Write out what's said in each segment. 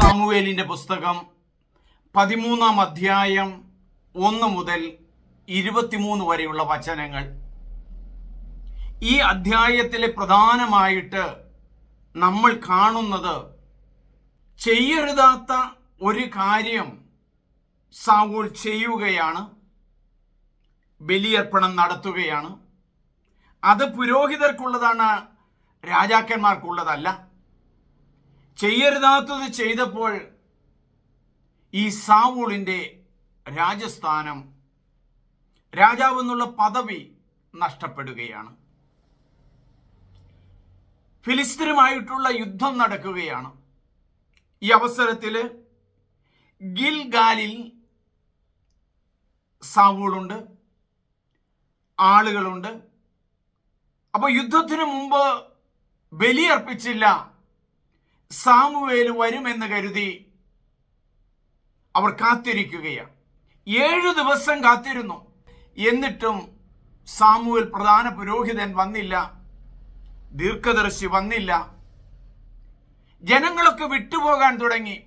സാമുവേലിന്റെ പുസ്തകം പതിമൂന്നാം അധ്യായം ഒന്ന് മുതൽ ഇരുപത്തിമൂന്ന് വരെയുള്ള വചനങ്ങൾ. ഈ അധ്യായത്തിലെ പ്രധാനമായിട്ട് നമ്മൾ കാണുന്നത് ചെയ്യരുതാത്ത ഒരു കാര്യം സാവൂൾ ചെയ്യുകയാണ് ബലിയർപ്പണം നടത്തുകയാണ്. അത് പുരോഹിതർക്കുള്ളതാണ് രാജാക്കന്മാർക്കുള്ളതല്ല. ചെയ്യരുതാത്തത് ചെയ്തപ്പോൾ ഈ സാവൂളിന്റെ രാജസ്ഥാനം രാജാവെന്നുള്ള പദവി നഷ്ടപ്പെടുകയാണ്. ഫിലിസ്തീനുമായിട്ടുള്ള യുദ്ധം നടക്കുകയാണ്. ഈ അവസരത്തിൽ ഗിൽഗാലിൽ സാവൂളുണ്ട് ആളുകളുണ്ട്. അപ്പോൾ യുദ്ധത്തിന് മുമ്പ് ബലിയർപ്പിച്ചില്ല സാമുവേൽ വരുമെന്ന് കരുതി അവർ കാത്തിരിക്കുകയാണ്. ഏഴ് ദിവസം കാത്തിരുന്നു. എന്നിട്ടും സാമുവേൽ പ്രധാന പുരോഹിതൻ വന്നില്ല. ദീർഘദർശി വന്നില്ല. ജനങ്ങളൊക്കെ വിട്ടുപോകാൻ തുടങ്ങി.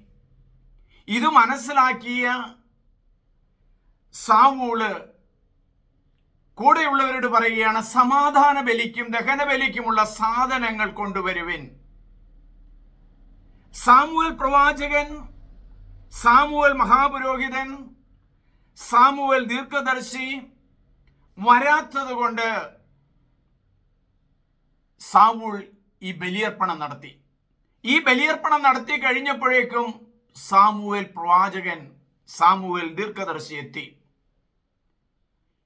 ഇത് മനസ്സിലാക്കിയ സാമൂൾ കൂടെയുള്ളവരോട് പറയുകയാണ് സമാധാന ബലിക്കും ദഹന ബലിക്കുമുള്ള സാധനങ്ങൾ കൊണ്ടുവരുവിൻ. സാമുവൽ പ്രവാചകൻ സാമുവൽ മഹാപുരോഹിതൻ സാമുവൽ ദീർഘദർശി വരാത്തത് കൊണ്ട് സാവൂൾ ഈ ബലിയർപ്പണം നടത്തി. ഈ ബലിയർപ്പണം നടത്തി കഴിഞ്ഞപ്പോഴേക്കും സാമുവൽ പ്രവാചകൻ സാമുവൽ ദീർഘദർശി എത്തി.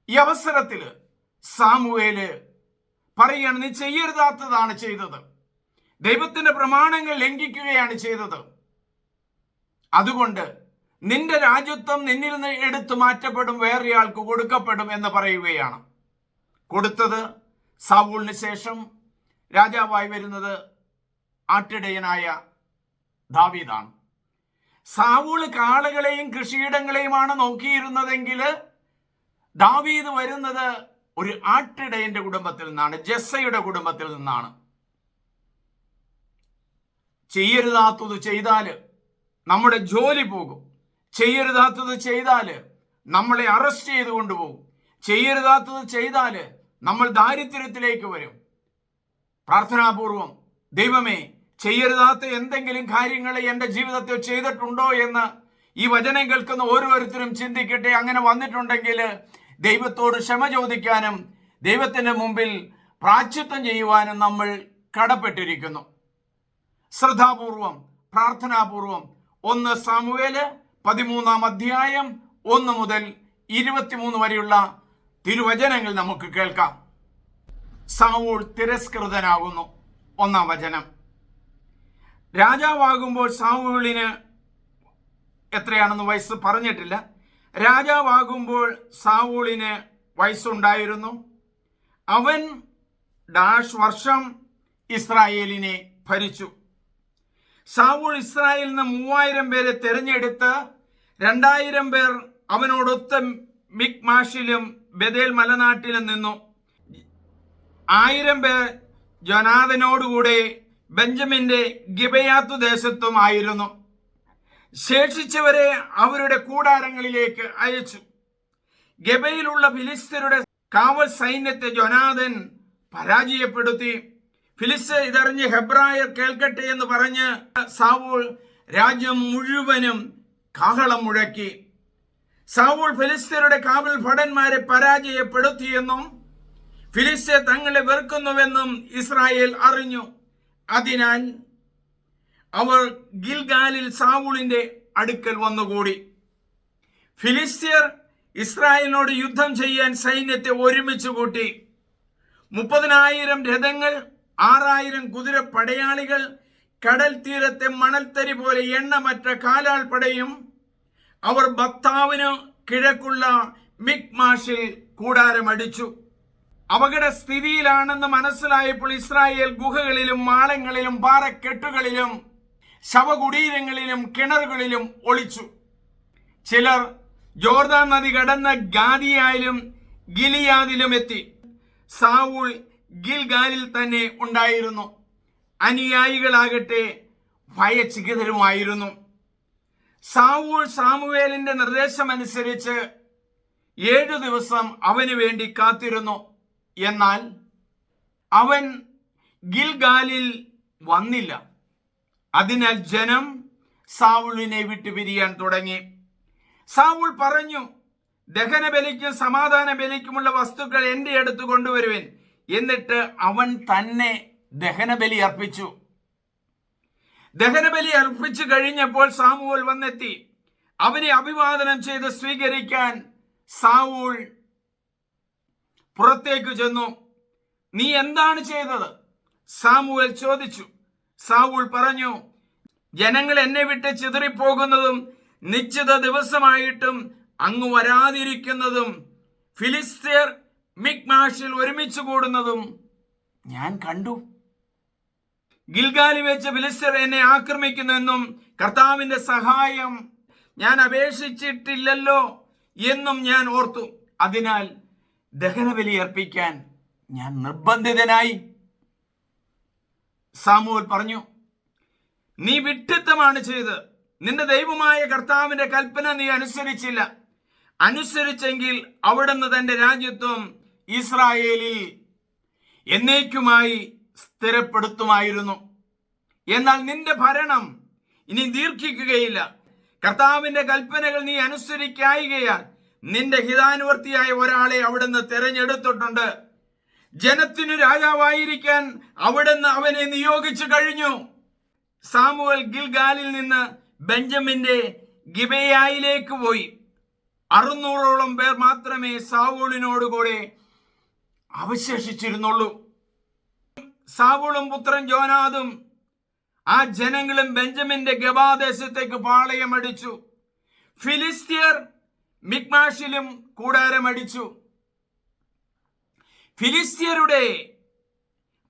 ഈ അവസരത്തിൽ സാമുവേൽ പറയുകയാണ് നീ ചെയ്യരുതാത്തതാണ് ചെയ്തത്. ദൈവത്തിന്റെ പ്രമാണങ്ങൾ ലംഘിക്കുകയാണ് ചെയ്തത്. അതുകൊണ്ട് നിന്റെ രാജ്യത്വം നിന്നിൽ നിന്ന് എടുത്തു മാറ്റപ്പെടും വേറെയാൾക്ക് കൊടുക്കപ്പെടും എന്ന് പറയുകയാണ്. കൊടുത്തത് സാവൂളിന് ശേഷം രാജാവായി വരുന്നത് ആട്ടിടയനായ ദാവീദാണ്. സാവൂൾ കാളകളെയും കൃഷിയിടങ്ങളെയുമാണ് നോക്കിയിരുന്നതെങ്കിൽ ദാവീദ് വരുന്നത് ഒരു ആട്ടിടയന്റെ കുടുംബത്തിൽ നിന്നാണ് ജസ്സയുടെ കുടുംബത്തിൽ നിന്നാണ്. ചെയ്യരുതാത്തത് ചെയ്താൽ നമ്മുടെ ജോലി പോകും. ചെയ്യരുതാത്തത് ചെയ്താൽ നമ്മളെ അറസ്റ്റ് ചെയ്ത് കൊണ്ടുപോകും. ചെയ്യരുതാത്തത് ചെയ്താൽ നമ്മൾ ദാരിദ്ര്യത്തിലേക്ക് വരും. പ്രാർത്ഥനാപൂർവം ദൈവമേ ചെയ്യരുതാത്ത എന്തെങ്കിലും കാര്യങ്ങൾ എന്റെ ജീവിതത്തിൽ ചെയ്തിട്ടുണ്ടോ എന്ന് ഈ വചനം കേൾക്കുന്ന ഓരോരുത്തരും ചിന്തിക്കട്ടെ. അങ്ങനെ വന്നിട്ടുണ്ടെങ്കിൽ ദൈവത്തോട് ക്ഷമ ചോദിക്കാനും ദൈവത്തിന്റെ മുമ്പിൽ പ്രാച്യത്വം ചെയ്യുവാനും നമ്മൾ കടപ്പെട്ടിരിക്കുന്നു. ശ്രദ്ധാപൂർവം പ്രാർത്ഥനാപൂർവം. ഒന്ന് സാമുവേൽ പതിമൂന്നാം അധ്യായം ഒന്ന് മുതൽ ഇരുപത്തിമൂന്ന് വരെയുള്ള തിരുവചനങ്ങൾ നമുക്ക് കേൾക്കാം. സാവൂൾ തിരസ്കൃതനാകുന്നു. ഒന്നാം വചനം. രാജാവാകുമ്പോൾ സാവൂളിന് എത്രയാണെന്ന് വയസ്സ് പറഞ്ഞിട്ടില്ല. രാജാവാകുമ്പോൾ സാവൂളിന് വയസ്സുണ്ടായിരുന്നു. അവൻ ഡാഷ് വർഷം ഇസ്രായേലിനെ ഭരിച്ചു. സാവൂൾ ഇസ്രായേലിൽ നിന്ന് മൂവായിരം പേരെ തെരഞ്ഞെടുത്ത് രണ്ടായിരം പേർ അവനോടൊത്ത് മിക് മാഷിലും ബദേൽ മലനാട്ടിലും നിന്നു. ആയിരം പേർ ജനാഥനോടുകൂടെ ബെഞ്ചമിന്റെ ഗിബയാത്തു ദേശത്തും ആയിരുന്നു. ശേഷിച്ചവരെ അവരുടെ കൂടാരങ്ങളിലേക്ക് അയച്ചു. ഗബയിലുള്ള ഫിലിസ്തീനരുടെ കാവൽ സൈന്യത്തെ ജൊനാഥൻ പരാജയപ്പെടുത്തി. ഫിലിസ് ഇതറിഞ്ഞ് ഹെബ്രായർ കേൾക്കട്ടെ എന്ന് പറഞ്ഞ് സാവൂൾ രാജ്യം മുഴുവനും കാഹളം മുഴക്കി. സാവൂൾ ഫിലിസ്തീനയുടെ കാവൽ ഭടന്മാരെ പരാജയപ്പെടുത്തിയെന്നും ഫിലിസ്തീൻ തങ്ങളെ വെറുക്കുന്നുവെന്നും ഇസ്രായേൽ അറിഞ്ഞു. അതിനാൽ അവർ ഗിൽഗാലിൽ സാവൂളിന്റെ അടുക്കൽ വന്നുകൂടി. ഫിലിസ്തീർ ഇസ്രായേലിനോട് യുദ്ധം ചെയ്യാൻ സൈന്യത്തെ ഒരുമിച്ച് കൂട്ടി. മുപ്പതിനായിരം രഥങ്ങൾ ആറായിരം കുതിര പടയാളികൾ കടൽ തീരത്തെ മണൽത്തരി പോലെ എണ്ണമറ്റ കാലാൾപ്പടയും അവർ ഭക്താവിന് കിഴക്കുള്ള മിക്മാഷിൽ കൂടാരമടിച്ചു. അപകട സ്ഥിതിയിലാണെന്ന് മനസ്സിലായപ്പോൾ ഇസ്രായേൽ ഗുഹകളിലും മാളങ്ങളിലും പാറക്കെട്ടുകളിലും ശവകുടീരങ്ങളിലും കിണറുകളിലും ഒളിച്ചു. ചിലർ ജോർദാൻ നദി കടന്ന ഗാദിയായാലും ഗിലിയാദിലും എത്തി. സാവൂൾ ഗിൽഗാലിൽ തന്നെ ഉണ്ടായിരുന്നു. അനുയായികളാകട്ടെ ഭയചികിതരുമായിരുന്നു സാവൂൾ സാമുവേലിന്റെ നിർദ്ദേശമനുസരിച്ച് ഏഴു ദിവസം അവന് വേണ്ടി കാത്തിരുന്നു. എന്നാൽ അവൻ ഗിൽഗാലിൽ വന്നില്ല. അതിനാൽ ജനം സാവുളിനെ വിട്ടുപിരിയാൻ തുടങ്ങി. സാവുൾ പറഞ്ഞു ദഹന ബലിക്കും സമാധാന ബലിക്കുമുള്ള വസ്തുക്കൾ എന്റെ അടുത്ത് കൊണ്ടുവരുവൻ. എന്നിട്ട് അവൻ തന്നെ ദഹനബലി അർപ്പിച്ചു. ദഹനബലി അർപ്പിച്ചു കഴിഞ്ഞപ്പോൾ സാമുവൽ വന്നെത്തി. അവനെ അഭിവാദനം ചെയ്ത് സ്വീകരിക്കാൻ സാവൂൾ പുറത്തേക്ക് ചെന്നു. നീ എന്താണ് ചെയ്തത്? സാമുവൽ ചോദിച്ചു. സാവൂൾ പറഞ്ഞു ജനങ്ങൾ എന്നെ വിട്ട് ചിതറിപ്പോകുന്നതും നിശ്ചിത ദിവസമായിട്ടും അങ്ങ് വരാതിരിക്കുന്നതും ഫിലിസ്തീർ മിക്മാഷിൽ ഒരുമിച്ച് കൂടുന്നതും ഞാൻ കണ്ടു. ഗിൽഗാലി വെച്ച് ബിലിസ്റ്റർ എന്നെ ആക്രമിക്കുന്നുവെന്നും കർത്താവിന്റെ സഹായം ഞാൻ അപേക്ഷിച്ചിട്ടില്ലല്ലോ എന്നും ഞാൻ ഓർത്തു. അതിനാൽ ദഹനബലി അർപ്പിക്കാൻ ഞാൻ നിർബന്ധിതനായി. സാമുവൽ പറഞ്ഞു നീ വിട്ടിത്തമാണ് ചെയ്ത് നിന്റെ ദൈവമായ കർത്താവിന്റെ കൽപ്പന നീ അനുസരിച്ചില്ല. അനുസരിച്ചെങ്കിൽ അവിടുന്ന് തന്റെ രാജ്യത്വം ഇസ്രായേലിൽ എന്നേക്കുമായി സ്ഥിരപ്പെടുത്തുമായിരുന്നു. എന്നാൽ നിന്റെ ഭരണം ഇനി ദീർഘിക്കുകയില്ല. കർത്താവിന്റെ കൽപ്പനകൾ നീ അനുസരിക്കായികയാൽ നിന്റെ ഹിതാനുവർത്തിയായ ഒരാളെ അവിടുന്ന് തെരഞ്ഞെടുത്തിട്ടുണ്ട്. ജനത്തിനു രാജാവായിരിക്കാൻ അവിടുന്ന് അവനെ നിയോഗിച്ചു കഴിഞ്ഞു. സാമുവൽ ഗിൽഗാലിൽ നിന്ന് ബെഞ്ചമിന്റെ ഗിബയായിലേക്ക് പോയി. അറുന്നൂറോളം പേർ മാത്രമേ സാവൂളിനോടുകൂടെ അവശേഷിച്ചിരുന്നുള്ളൂ. സാവൂളും പുത്രൻ ജോനാദും ആ ജനങ്ങളും ബെഞ്ചമിന്റെ ഗവാദേശത്തേക്ക് പാളയമടിച്ചു ഫിലിസ്തീയർ മിക്മാഷിലും കൂടാരമടിച്ചു ഫിലിസ്തീയരുടെ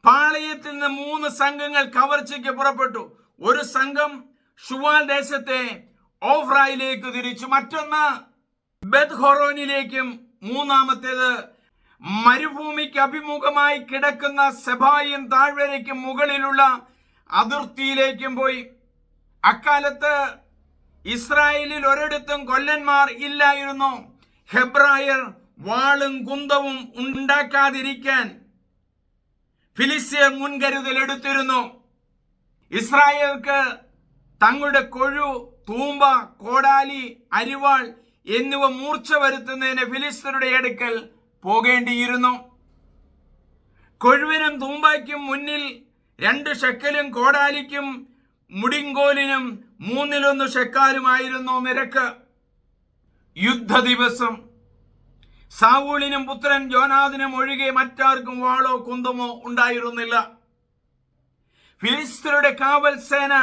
പാളയത്തിൽ നിന്ന് മൂന്ന് സംഘങ്ങൾ കവർച്ചയ്ക്ക് പുറപ്പെട്ടു. ഒരു സംഘം ഷുവാൽ ദേശത്തെ ഓഫ്രായിലേക്ക് തിരിച്ചു. മറ്റൊന്ന് ബെത് ഹൊറോനിലേക്കും മൂന്നാമത്തേത് മരുഭൂമിക്ക് അഭിമുഖമായി കിടക്കുന്ന സെബായും താഴ്വരയ്ക്ക് മുകളിലുള്ള അതിർത്തിയിലേക്കും പോയി. അക്കാലത്ത് ഇസ്രായേലിൽ ഒരിടത്തും കൊല്ലന്മാർ ഇല്ലായിരുന്നു. ഹെബ്രായർ വാളും കുന്തവും ഉണ്ടാക്കാതിരിക്കാൻ ഫിലിസ്യ മുൻകരുതൽ എടുത്തിരുന്നു. ഇസ്രായേൽക്ക് തങ്ങളുടെ കൊഴു തൂമ്പ കോടാലി അരിവാൾ എന്നിവ മൂർച്ച വരുത്തുന്നതിന് ഫിലിസ്തീരുടെ അടുക്കൽ പോകേണ്ടിയിരുന്നു. കൊഴുവിനും തൂമ്പയ്ക്കും മുന്നിൽ രണ്ട് ഷെക്കലും കോടാലിക്കും മുടിങ്കോലിനും മൂന്നിലൊന്ന് ഷെക്കാലുമായിരുന്നു നിരക്ക്. യുദ്ധ ദിവസം സാവൂളിനും പുത്രൻ ജോനാദിനും ഒഴികെ മറ്റാർക്കും വാളോ കുന്തമോ ഉണ്ടായിരുന്നില്ല. ഫിലിസ്തരുടെ കാവൽ സേന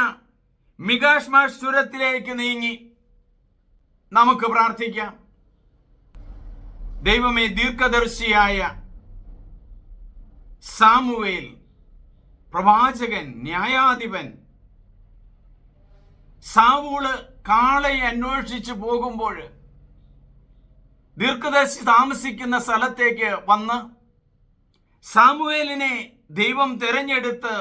മികാഷ്മാഷ് ചുരത്തിലേക്ക് നീങ്ങി. നമുക്ക് പ്രാർത്ഥിക്കാം. ദൈവമേ ദീർഘദർശിയായ സാമുവേൽ പ്രവാചകൻ ന്യായാധിപൻ സാവൂൾ കാളയെ അന്വേഷിച്ചു പോകുമ്പോൾ ദീർഘദർശി താമസിക്കുന്ന സ്ഥലത്തേക്ക് വന്ന് സാമുവേലിനെ ദൈവം തിരഞ്ഞെടുത്ത്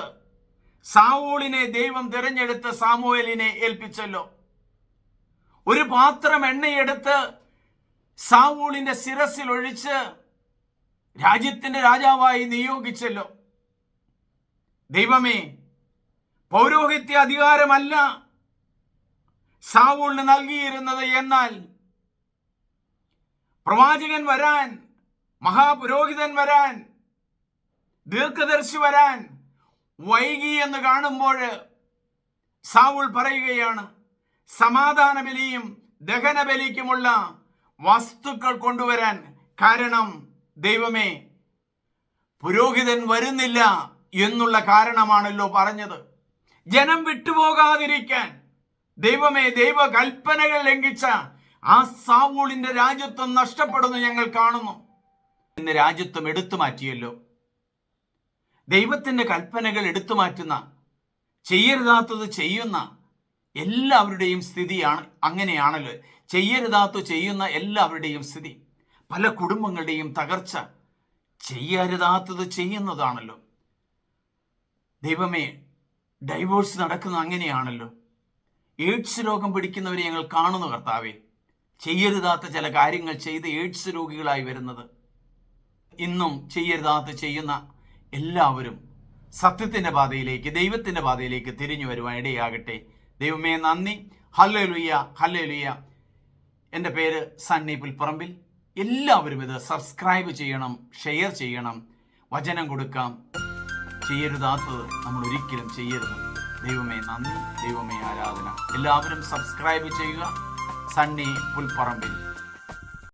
സാവൂളിനെ ദൈവം തിരഞ്ഞെടുത്ത് സാമുവേലിനെ ഏൽപ്പിച്ചല്ലോ. ഒരു പാത്രം എണ്ണയെടുത്ത് സാവൂളിന്റെ ശിരസിൽ ഒഴിച്ച് രാജ്യത്തിന്റെ രാജാവായി നിയോഗിച്ചല്ലോ. ദൈവമേ പൗരോഹിത്യ അധികാരമല്ല സാവൂളിന് നൽകിയിരുന്നത് എന്നാൽ പ്രവാചകൻ വരാൻ മഹാപുരോഹിതൻ വരാൻ ദീർഘദർശി വരാൻ വൈകി എന്ന് കാണുമ്പോൾ സാവൂൾ പറയുകയാണ് സമാധാന ബലിയും ദഹന ബലിക്കുമുള്ള വസ്തുക്കൾ കൊണ്ടുവരാൻ കാരണം ദൈവമേ പുരോഹിതൻ വരുന്നില്ല എന്നുള്ള കാരണമാണല്ലോ പറഞ്ഞത്. ജനം വിട്ടുപോകാതിരിക്കാൻ ദൈവമേ ദൈവ കൽപ്പനകൾ ലംഘിച്ച ആ സാവൂളിന്റെ രാജ്യത്വം നഷ്ടപ്പെടുന്നു ഞങ്ങൾ കാണുന്നു. ഇന്ന് രാജ്യത്വം എടുത്തു മാറ്റിയല്ലോ. ദൈവത്തിന്റെ കൽപ്പനകൾ എടുത്തു മാറ്റുന്ന ചെയ്യരുതാത്തത് ചെയ്യുന്ന എല്ലാവരുടെയും സ്ഥിതിയാണ് അങ്ങനെയാണല്ലോ. ചെയ്യരുതാത്ത ചെയ്യുന്ന എല്ലാവരുടെയും സ്ഥിതി. പല കുടുംബങ്ങളുടെയും തകർച്ച ചെയ്യരുതാത്തത് ചെയ്യുന്നതാണല്ലോ. ദൈവമേ ഡൈവോഴ്സ് നടക്കുന്ന അങ്ങനെയാണല്ലോ. എയ്ഡ്സ് രോഗം പിടിക്കുന്നവരെ ഞങ്ങൾ കാണുന്നു കർത്താവെ. ചെയ്യരുതാത്ത ചില കാര്യങ്ങൾ ചെയ്ത് എയ്ഡ്സ് രോഗികളായി വരുന്നത്. ഇന്നും ചെയ്യരുതാത്ത ചെയ്യുന്ന എല്ലാവരും സത്യത്തിന്റെ പാതയിലേക്ക് ദൈവത്തിന്റെ പാതയിലേക്ക് തിരിഞ്ഞു വരുവാൻ ഇടയാകട്ടെ. ദൈവമേ നന്ദി. Hallelujah hallelujah. എന്റെ പേര് സണ്ണി പുൽപ്പറമ്പിൽ. എല്ലാവരും ഇത് സബ്സ്ക്രൈബ് ചെയ്യണം ഷെയർ ചെയ്യണം വചനം കൊടുക്കാം. ചെയ്യരുതാത്തത് നമ്മൾ ഒരിക്കലും ചെയ്യരുത്. ദൈവമേ നന്ദി. ദൈവമേ ആരാധന. എല്ലാവരും സബ്സ്ക്രൈബ് ചെയ്യുക. സണ്ണി പുൽപ്പറമ്പിൽ.